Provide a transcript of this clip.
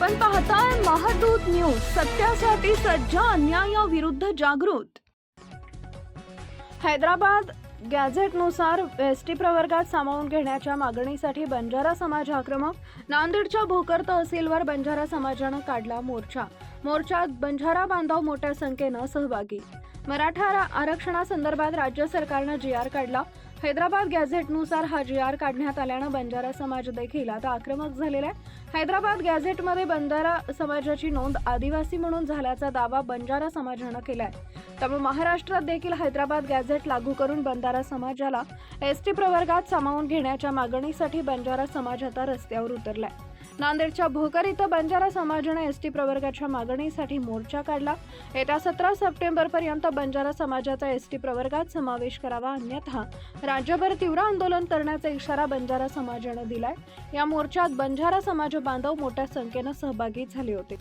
आपण पाहताय महादूत न्यूज सत्यासाठी सज्ज अन्यायाविरुद्ध जागृत. हैदराबाद गॅझेटनुसार एस टी प्रवर्गात सामावून घेण्याच्या मागणीसाठी बंजारा समाज आक्रमक नांदेडच्या भोकर तहसीलवर बंजारा समाजानं काढला मोर्चा. मोर्चात बंजारा बांधव मोठ्या संख्येनं सहभागी. मराठा आरक्षणासंदर्भात राज्य सरकारनं जी आर काढला हैदराबाद गॅझेटनुसार हा जी आर काढण्यात आल्यानं बंजारा समाज देखील आता आक्रमक झालेला आहे. हैदराबाद गॅझेटमध्ये बंजारा समाजाची नोंद आदिवासी म्हणून झाल्याचा दावा बंजारा समाजानं केलाय. त्यामुळे महाराष्ट्रात देखील हैदराबाद गॅझेट लागू करून बंजारा समाजाला एस टी प्रवर्गात सामावून घेण्याच्या मागणीसाठी बंजारा समाज आता रस्त्यावर उतरलाय. नांदेडच्या भोकर इथं बंजारा समाजाने एस टी प्रवर्गाच्या मागणीसाठी मोर्चा काढला. येत्या सतरा सप्टेंबर पर्यंत बंजारा समाजाचा एस टी प्रवर्गात समावेश करावा अन्यथा राज्यभर तीव्र आंदोलन करण्याचा इशारा बंजारा समाजानं दिलाय. या मोर्चात बंजारा समाज बांधव मोठ्या संख्येनं सहभागी झाले होते.